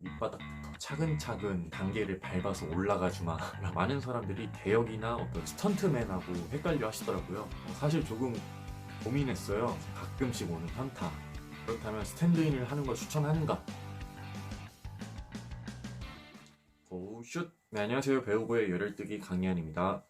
밑바닥부터 차근차근 단계를 밟아서 올라가주마 많은 사람들이 대역이나 어떤 스턴트맨하고 헷갈려 하시더라고요. 어, 사실 조금 고민했어요. 가끔씩 오는 현타. 그렇다면 스탠드인을 하는 걸 추천하는가? 고슛. 네 안녕하세요. 배우고의 열혈뜨기 강희안입니다.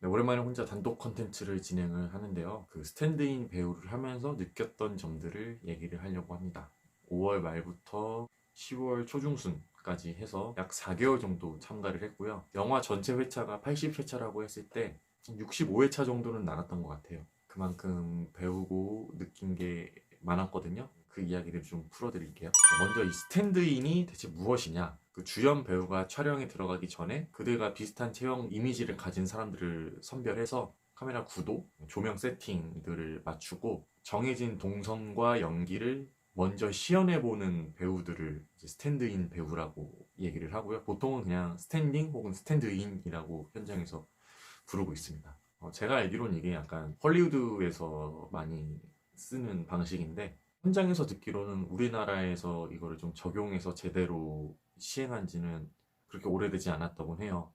네, 오랜만에 혼자 단독 컨텐츠를 진행을 하는데요. 그 스탠드인 배우를 하면서 느꼈던 점들을 얘기를 하려고 합니다. 5월 말부터 10월 초중순까지 해서 약 4개월 정도 참가를 했고요. 영화 전체 회차가 80회차라고 했을 때 65회차 정도는 나갔던 것 같아요. 그만큼 배우고 느낀 게 많았거든요. 그 이야기를 좀 풀어드릴게요. 먼저 이 스탠드인이 대체 무엇이냐? 그 주연 배우가 촬영에 들어가기 전에 그들과 비슷한 체형 이미지를 가진 사람들을 선별해서 카메라 구도, 조명 세팅들을 맞추고 정해진 동선과 연기를 먼저 시연해보는 배우들을 스탠드인 배우라고 얘기를 하고요. 보통은 그냥 스탠딩 혹은 스탠드인이라고 현장에서 부르고 있습니다. 어, 제가 알기로는 이게 약간 헐리우드에서 많이 쓰는 방식인데 현장에서 듣기로는 우리나라에서 이거를 좀 적용해서 제대로 시행한 지는 그렇게 오래되지 않았다고 해요.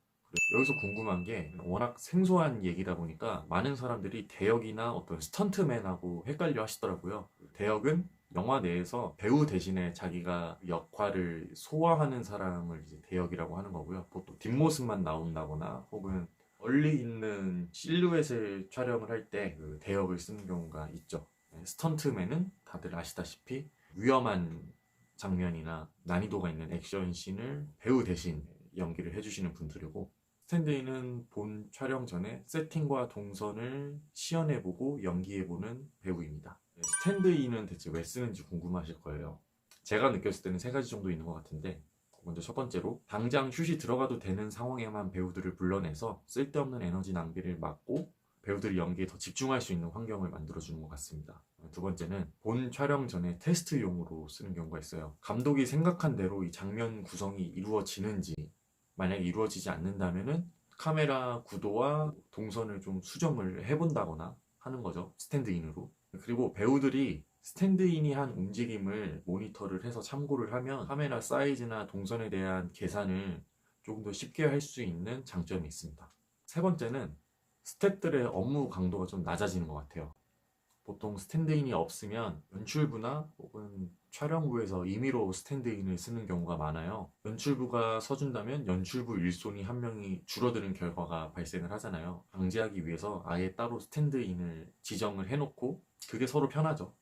여기서 궁금한 게 워낙 생소한 얘기다 보니까 많은 사람들이 대역이나 어떤 스턴트맨하고 헷갈려 하시더라고요. 대역은 영화 내에서 배우 대신에 자기가 역할을 소화하는 사람을 이제 대역이라고 하는 거고요. 보통 뒷모습만 나온다거나 혹은 멀리 있는 실루엣을 촬영을 할 때 그 대역을 쓰는 경우가 있죠. 네, 스턴트맨은 다들 아시다시피 위험한 장면이나 난이도가 있는 액션 씬을 배우 대신 연기를 해주시는 분들이고 스탠드인은 본 촬영 전에 세팅과 동선을 시연해보고 연기해보는 배우입니다. 네, 스탠드인은 대체 왜 쓰는지 궁금하실 거예요. 제가 느꼈을 때는 세 가지 정도 있는 것 같은데 먼저 첫 번째로 당장 슛이 들어가도 되는 상황에만 배우들을 불러내서 쓸데없는 에너지 낭비를 막고 배우들이 연기에 더 집중할 수 있는 환경을 만들어주는 것 같습니다. 두 번째는 본 촬영 전에 테스트용으로 쓰는 경우가 있어요. 감독이 생각한 대로 이 장면 구성이 이루어지는지 만약에 이루어지지 않는다면은 카메라 구도와 동선을 좀 수정을 해본다거나 하는 거죠. 스탠드인으로. 그리고 배우들이 스탠드인이 한 움직임을 모니터를 해서 참고를 하면 카메라 사이즈나 동선에 대한 계산을 조금 더 쉽게 할 수 있는 장점이 있습니다. 세 번째는 스태프들의 업무 강도가 좀 낮아지는 것 같아요. 보통 스탠드인이 없으면 연출부나 혹은 촬영부에서 임의로 스탠드인을 쓰는 경우가 많아요. 연출부가 서준다면 연출부 일손이 한 명이 줄어드는 결과가 발생을 하잖아요. 방지하기 위해서 아예 따로 스탠드인을 지정을 해놓고 그게 서로 편하죠.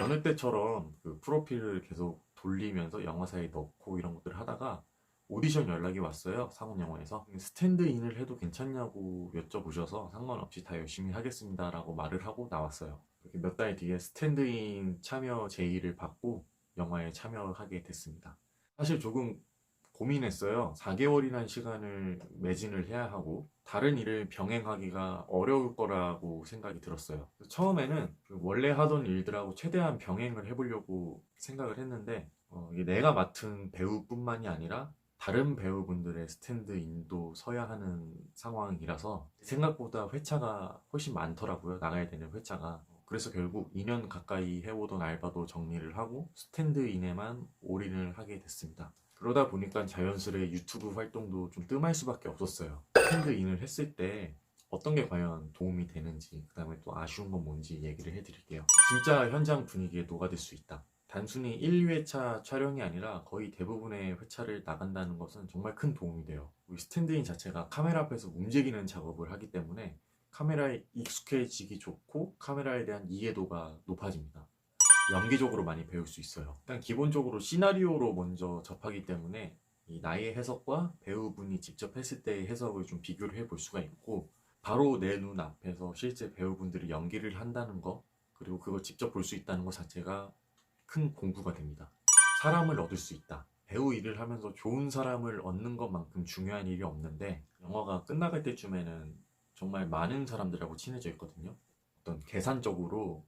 여느 때처럼 그 프로필을 계속 돌리면서 영화사에 넣고 이런 것들을 하다가 오디션 연락이 왔어요. 상업영화에서 스탠드인을 해도 괜찮냐고 여쭤보셔서 상관없이 다 열심히 하겠습니다라고 말을 하고 나왔어요. 몇 달 뒤에 스탠드인 참여 제의를 받고 영화에 참여하게 됐습니다. 사실 조금 고민했어요. 4개월이라는 시간을 매진을 해야 하고 다른 일을 병행하기가 어려울 거라고 생각이 들었어요. 처음에는 그 원래 하던 일들하고 최대한 병행을 해보려고 생각을 했는데 어, 내가 맡은 배우뿐만이 아니라 다른 배우분들의 스탠드인도 서야 하는 상황이라서 생각보다 회차가 훨씬 많더라고요. 나가야 되는 회차가. 그래서 결국 2년 가까이 해오던 알바도 정리를 하고 스탠드인에만 올인을 하게 됐습니다. 그러다 보니까 자연스레 유튜브 활동도 좀 뜸할 수밖에 없었어요. 스탠드인을 했을 때 어떤 게 과연 도움이 되는지 그 다음에 또 아쉬운 건 뭔지 얘기를 해드릴게요. 진짜 현장 분위기에 녹아들 수 있다. 단순히 1, 2회차 촬영이 아니라 거의 대부분의 회차를 나간다는 것은 정말 큰 도움이 돼요. 스탠드인 자체가 카메라 앞에서 움직이는 작업을 하기 때문에 카메라에 익숙해지기 좋고 카메라에 대한 이해도가 높아집니다. 연기적으로 많이 배울 수 있어요. 일단 기본적으로 시나리오로 먼저 접하기 때문에 이 나의 해석과 배우분이 직접 했을 때의 해석을 좀 비교를 해볼 수가 있고 바로 내 눈 앞에서 실제 배우분들이 연기를 한다는 거 그리고 그걸 직접 볼 수 있다는 것 자체가 큰 공부가 됩니다. 사람을 얻을 수 있다. 배우 일을 하면서 좋은 사람을 얻는 것만큼 중요한 일이 없는데 영화가 끝나갈 때쯤에는 정말 많은 사람들하고 친해져 있거든요. 어떤 계산적으로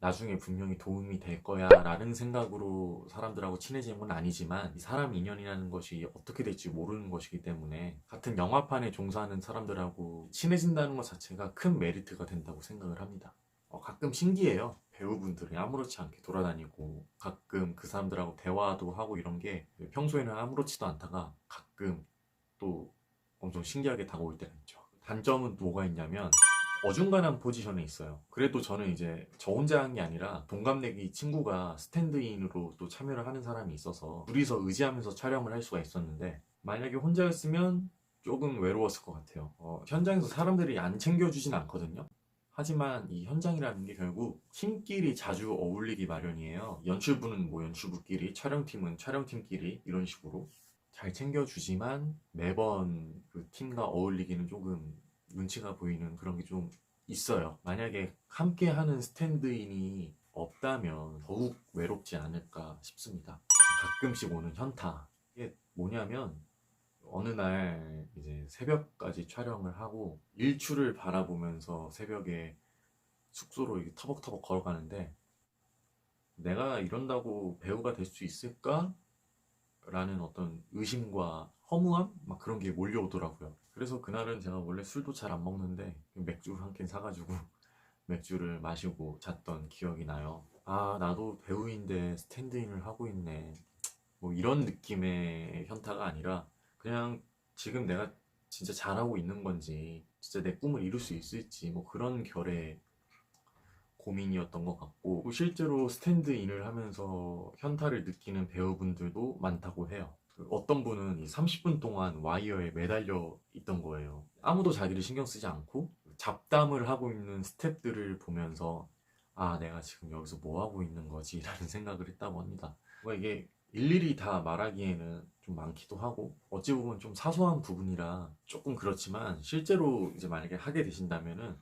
나중에 분명히 도움이 될 거야 라는 생각으로 사람들하고 친해지는 건 아니지만 이 사람 인연이라는 것이 어떻게 될지 모르는 것이기 때문에 같은 영화판에 종사하는 사람들하고 친해진다는 것 자체가 큰 메리트가 된다고 생각을 합니다. 어, 가끔 신기해요. 배우분들이 아무렇지 않게 돌아다니고 가끔 그 사람들하고 대화도 하고 이런 게 평소에는 아무렇지도 않다가 가끔 또 엄청 신기하게 다가올 때가 있죠. 단점은 뭐가 있냐면 어중간한 포지션에 있어요. 그래도 저는 이제 저 혼자 한 게 아니라 동갑내기 친구가 스탠드인으로 또 참여를 하는 사람이 있어서 둘이서 의지하면서 촬영을 할 수가 있었는데 만약에 혼자였으면 조금 외로웠을 것 같아요. 어, 현장에서 사람들이 안 챙겨주진 않거든요. 하지만 이 현장이라는 게 결국 팀끼리 자주 어울리기 마련이에요. 연출부는 뭐 연출부끼리, 촬영팀은 촬영팀끼리 이런 식으로 잘 챙겨주지만 매번 그 팀과 어울리기는 조금 눈치가 보이는 그런 게 좀 있어요. 만약에 함께 하는 스탠드인이 없다면 더욱 외롭지 않을까 싶습니다. 가끔씩 오는 현타. 이게 뭐냐면 어느 날 이제 새벽까지 촬영을 하고 일출을 바라보면서 새벽에 숙소로 터벅터벅 걸어가는데 내가 이런다고 배우가 될 수 있을까? 라는 어떤 의심과 허무함? 막 그런 게 몰려오더라고요. 그래서 그날은 제가 원래 술도 잘 안 먹는데 맥주 한캔 사가지고 맥주를 마시고 잤던 기억이 나요. 아, 나도 배우인데 스탠드인을 하고 있네. 뭐 이런 느낌의 현타가 아니라 그냥 지금 내가 진짜 잘하고 있는 건지 진짜 내 꿈을 이룰 수 있을지 뭐 그런 결의 고민이었던 것 같고 실제로 스탠드 인을 하면서 현타를 느끼는 배우분들도 많다고 해요. 그 어떤 분은 이 30분 동안 와이어에 매달려 있던 거예요. 아무도 자기를 신경 쓰지 않고 잡담을 하고 있는 스탭들을 보면서 아 내가 지금 여기서 뭐 하고 있는 거지 라는 생각을 했다고 합니다. 이게 일일이 다 말하기에는 좀 많기도 하고 어찌 보면 좀 사소한 부분이라 조금 그렇지만 실제로 이제 만약에 하게 되신다면은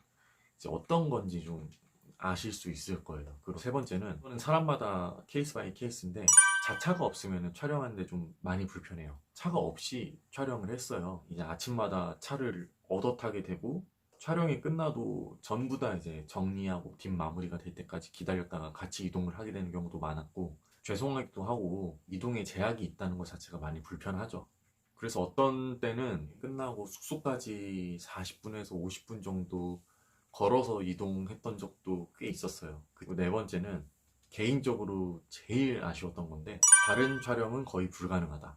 이제 어떤 건지 좀 아실 수 있을 거예요. 그리고 세 번째는 사람마다 케이스 바이 케이스인데 자차가 없으면 촬영하는데 좀 많이 불편해요. 차가 없이 촬영을 했어요. 이제 아침마다 차를 얻어 타게 되고 촬영이 끝나도 전부 다 이제 정리하고 뒷 마무리가 될 때까지 기다렸다가 같이 이동을 하게 되는 경우도 많았고 죄송하기도 하고 이동에 제약이 있다는 것 자체가 많이 불편하죠. 그래서 어떤 때는 끝나고 숙소까지 40분에서 50분 정도 걸어서 이동했던 적도 꽤 있었어요. 그리고 네 번째는 개인적으로 제일 아쉬웠던 건데 다른 촬영은 거의 불가능하다.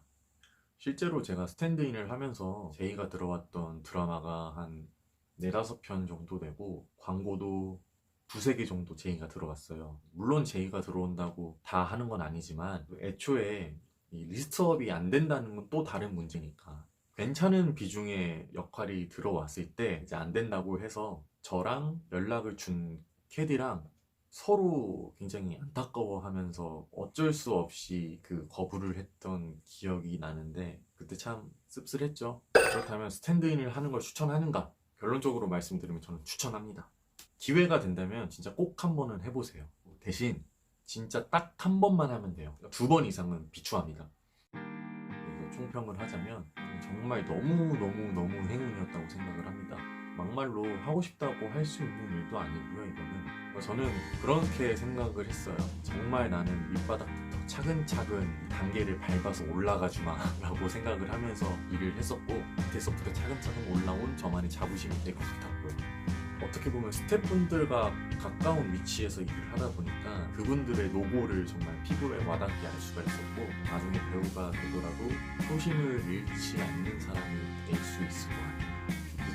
실제로 제가 스탠드인을 하면서 제의가 들어왔던 드라마가 한 네다섯 편 정도 되고 광고도 두세 개 정도 제의가 들어왔어요. 물론 제의가 들어온다고 다 하는 건 아니지만 애초에 이 리스트업이 안 된다는 건 또 다른 문제니까 괜찮은 비중의 역할이 들어왔을 때 이제 안 된다고 해서 저랑 연락을 준 캐디랑 서로 굉장히 안타까워하면서 어쩔 수 없이 그 거부를 했던 기억이 나는데 그때 참 씁쓸했죠. 그렇다면 스탠드인을 하는 걸 추천하는가? 결론적으로 말씀드리면 저는 추천합니다. 기회가 된다면 진짜 꼭 한 번은 해보세요. 대신 진짜 딱 한 번만 하면 돼요. 두 번 이상은 비추합니다. 총평을 하자면 정말 너무너무너무 행운이었다고 생각을 합니다. 막말로 하고 싶다고 할 수 있는 일도 아니고요, 이거는. 저는 그렇게 생각을 했어요. 정말 나는 밑바닥부터 차근차근 단계를 밟아서 올라가 주마 라고 생각을 하면서 일을 했었고 밑에서부터 차근차근 올라온 저만의 자부심이 될것 같았고요. 어떻게 보면 스태프분들과 가까운 위치에서 일을 하다 보니까 그분들의 노고를 정말 피부에 와닿게 알 수가 있었고 나중에 배우가 되더라도 초심을 잃지 않는 사람이 될 수 있을 것 같아요.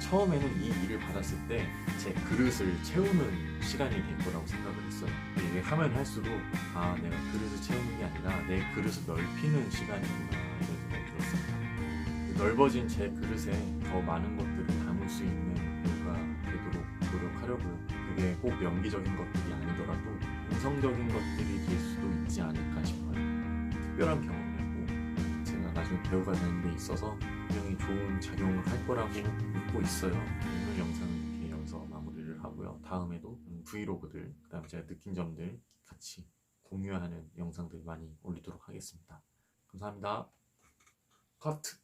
처음에는 이 일을 받았을 때 제 그릇을 채우는 시간이 될 거라고 생각을 했어요. 이게 하면 할수록 아 내가 그릇을 채우는 게 아니라 내 그릇을 넓히는 시간이구나 이런 생각이 들었습니다. 넓어진 제 그릇에 더 많은 것들을 담을 수 있는 배우가 되도록 노력하려고요. 그게 꼭 연기적인 것들이 아니더라도 인성적인 것들이 될 수도 있지 않을까 싶어요. 특별한 제가 나중에 배우가 되는 데 있어서 분명히 좋은 작용을 할 거라고 믿고 있어요. 오늘 영상은 이렇게 여기서 마무리를 하고요. 다음에도 브이로그들, 그 다음에 제가 느낀 점들 같이 공유하는 영상들 많이 올리도록 하겠습니다. 감사합니다. 커트!